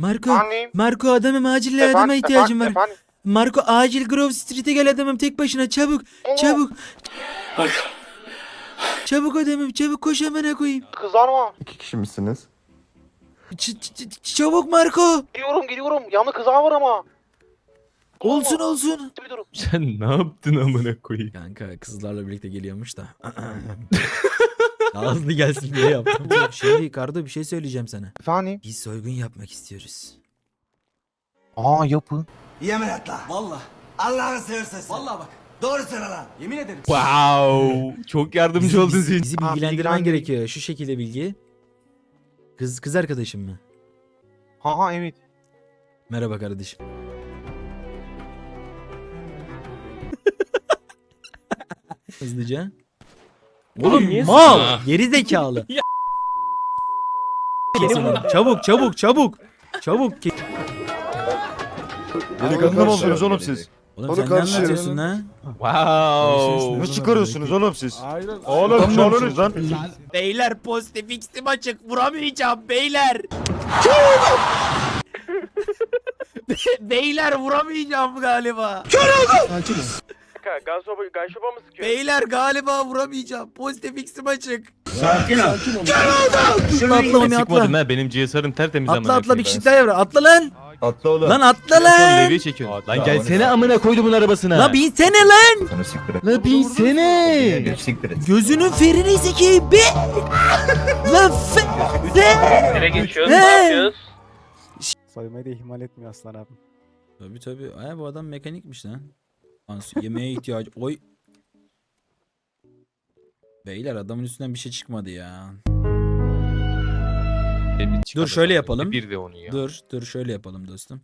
Marco. Efendim? Marco adamım acil adama Efendim, ihtiyacım var. efendim, efendim. Marco acil Grove Street'e gel adamım tek başına çabuk. Çabuk. Çabuk adamım çabuk koş hemen koyayım. Kızlar mı? İki kişi misiniz? Ç- ç- ç- çabuk Marco. Gidiyorum gidiyorum. Yanında kızlar var ama. Olsun olsun. Bir durum. Sen ne yaptın amına koyayım? Kanka kızlarla birlikte geliyormuş da. Daha hızlı gelsin diye yaptım. Şimdi Kardo bir şey söyleyeceğim sana. Efendim? Biz soygun yapmak istiyoruz. Aa yapın. Yemin et lan. Valla. Allah'ını seversen. Valla bak. Doğru söyle lan. Yemin ederim. Wow. Çok yardımcı oldun bizi, bizi bilgilendirmen bilgilendir- gerekiyor. Şu şekilde bilgi. Kız kız arkadaşım mı? Ha ha evet. Merhaba kardeşim. Hızlıca. Oğlum mal, geri zekalı. Onu. çabuk çabuk çabuk. Çabuk. Delikanlı mı oldunuz oğlum siz? Oğlum Onu sen ne anlatıyorsun ha? Wow. Ne çıkarıyorsunuz oğlum siz? Oğlum çalıyorsunuz lan. Beyler pozitif x'im açık vuramayacağım beyler. beyler vuramayacağım galiba. Gazsoba, gazsoba mı sıkıyor? Beyler galiba vuramayacağım. Pozitif x'im açık. Sakin ol. Atla atla Mami Sıkmadım atla. ha benim GSR'ım tertemiz Atla amına atla bir koyayım. kişi daha yavru. Atla lan. Atla oğlum. Lan atla Son lan. levye çekiyorsun. Lan gelsene amına koydumun arabasına. La binsene lan. Sana siktir et. La binsene. Siktir et. Gözünün ferini sikeyim be. Lan fe. fe. Nereye geçiyoruz? Ne yapıyoruz? Soymayı da ihmal etmiyor aslan abi. Tabii tabii. Ay bu adam mekanikmiş lan. Yemeğe ihtiyacı. Oy. Beyler adamın üstünden bir şey çıkmadı ya. Dur şöyle yapalım. Bir de onu ya. Dur dur şöyle yapalım dostum.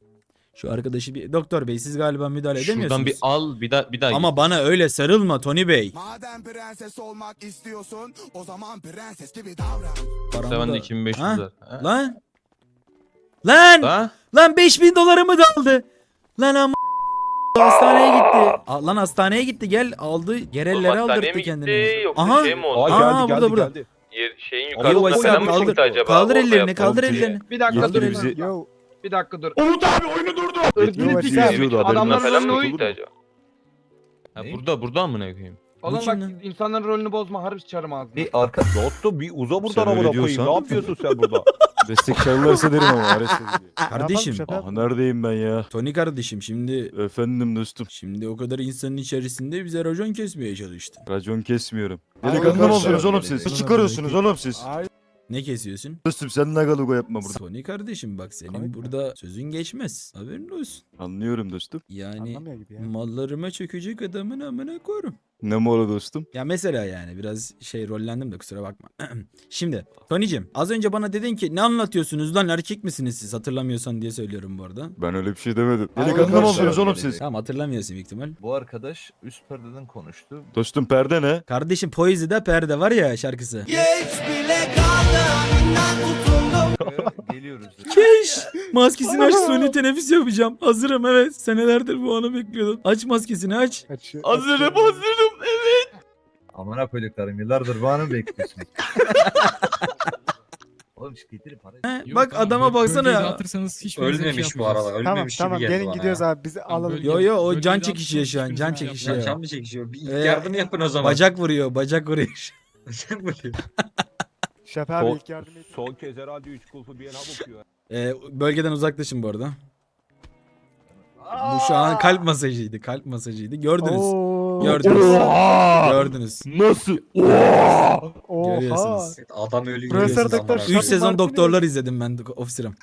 Şu arkadaşı bir doktor bey siz galiba müdahale edemiyorsunuz. Şuradan bir al bir daha bir daha. Ama bana öyle sarılma Tony Bey. Madem prenses olmak istiyorsun o zaman prenses gibi davran. Paramı Sen da- de 2500 Ha? var. Ha? Lan. Lan. Ha? Lan 5000 dolarımı da aldı. Lan ama hastaneye gitti. Aa, lan hastaneye gitti gel aldı. Gerellere aldırttı kendini. Aha. şey mi oldu? Aa, burada burada. Yer, şeyin Yo, yukarısında Veysel falan mı kaldır, çıktı acaba? kaldır Orada ellerini kaldır diye. ellerini. Bir dakika Yetkili dur. bizi Yo. Bir dakika dur. yetkili Irkçılık bizi Veysel. izliyordu haberin Adamlar olsun. falan mı rolünü gitti acaba? Ha, burada burada amına koyayım. Oğlum bak lan? insanların rolünü bozma harbi sıçarım ağzına. Bir arka dostum bir uza Sen buradan öyle amına koyayım. diyorsan- Ne yapıyorsun sen burada? Destek çağırırlarsa derim ama ediliyor. Kardeşim. Yapalım Ah neredeyim ben ya? Tony kardeşim şimdi Efendim dostum. şimdi o kadar insanın içerisinde bize racon kesmeye çalıştın. Racon kesmiyorum. Delikanlı mı karşı- oldunuz oğlum siz? Ne çıkarıyorsunuz oğlum siz? Ay, Ne kesiyorsun? Dostum sen nagalugo yapma burada. Tony kardeşim bak senin mi? burada sözün geçmez. Haberin olsun. Anlıyorum dostum. Yani anlamıyor gibi ya. mallarıma çökecek adamın amına korum. Ne mola dostum? Ya mesela yani biraz şey rollendim de kusura bakma. Şimdi Tony'cim az önce bana dedin ki ne anlatıyorsunuz lan erkek misiniz siz hatırlamıyorsan diye söylüyorum bu arada. Ben öyle bir şey demedim. Delikanlı mı oldunuz oğlum siz? Tamam hatırlamıyorsun büyük ihtimal. Bu arkadaş üst perdeden konuştu. Dostum perde ne? Kardeşim Poesy'de perde var ya şarkısı. Geç bile tutundum. Ee, Geliyoruz. Keş. Maskesini aç suni teneffüs yapacağım. Hazırım evet. Senelerdir bu anı bekliyordum. Aç maskesini aç. Hazırım hazırım. Amına koyduklarım yıllardır bana mı bekliyorsunuz? Oğlum şu getiri para. He, bak adama baksana ya. Dağıtırsanız hiç Ölmemiş bu arada. Ölmemiş Tamam gibi tamam geldi gelin bana gidiyoruz ya. abi bizi alalım. Yo yo o Böyle can bir çekişiyor şu an. Can yapmayalım. çekişiyor. Can mı çekişiyor? Bir Ee, yardımı yapın o zaman. Bacak vuruyor. Bacak vuruyor. Bacak vuruyor. Şef abi ilk yardım et. son kez herhalde 3 kulpu bir yana bakıyor. Ee, bölgeden uzaklaşın bu arada. Bu şu an kalp masajıydı. Kalp masajıydı. Gördünüz. Gördünüz. Oha! Gördünüz. Nasıl? Oha. Görüyorsunuz. Adam ölü Profesör görüyorsunuz doktor amına 3 koyayım. sezon Martinez. doktorlar izledim ben ofisirim.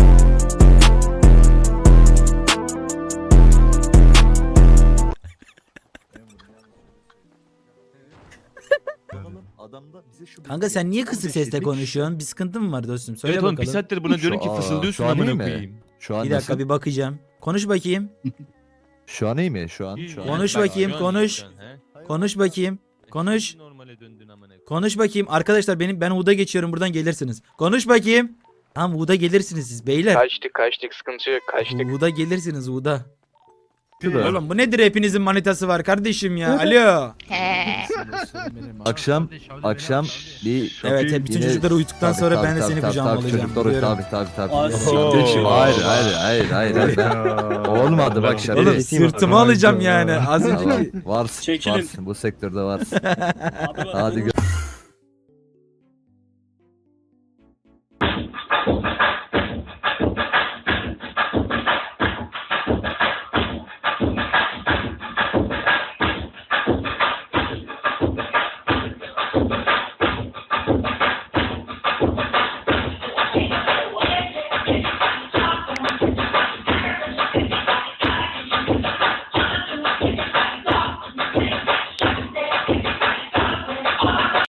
Adamda bize şu Kanka sen niye kısık sesle konuşuyorsun? Bir sıkıntı mı var dostum? Söyle Evet oğlum bir bakalım. saattir buna diyorum ki aa, fısıldıyorsun şu an iyi amına mi? koyayım. Şu an Bir dakika bir bakacağım. Konuş bakayım. Şu an iyi mi? Şu an. Şu an. Konuş Bak, bakayım, konuş. Konuş bakayım. Konuş. Normale döndün amına koyayım. Konuş bakayım. Arkadaşlar benim ben Uğur'da geçiyorum. Buradan gelirsiniz. Konuş bakayım. Tamam Uğur'da gelirsiniz siz beyler. Kaçtık kaçtık sıkıntı yok kaçtık. Uğur'da gelirsiniz Da. Oğlum bu nedir hepinizin manitası var kardeşim ya. Alo. Akşam akşam bir Evet hep bütün Yine- çocuklar uyuduktan Tabii, sonra tabii, ben de tabii, seni tabii, kucağıma tabii, alacağım. Çocuklar Biliyorum. tabii tabii tabii. Aa, Siktir. Hayır hayır hayır hayır hayır. Olmadı bak şimdi. Oğlum sırtıma alacağım yani. Az önceki Varsın, Çekilin. varsın bu sektörde varsın. Hadi gö-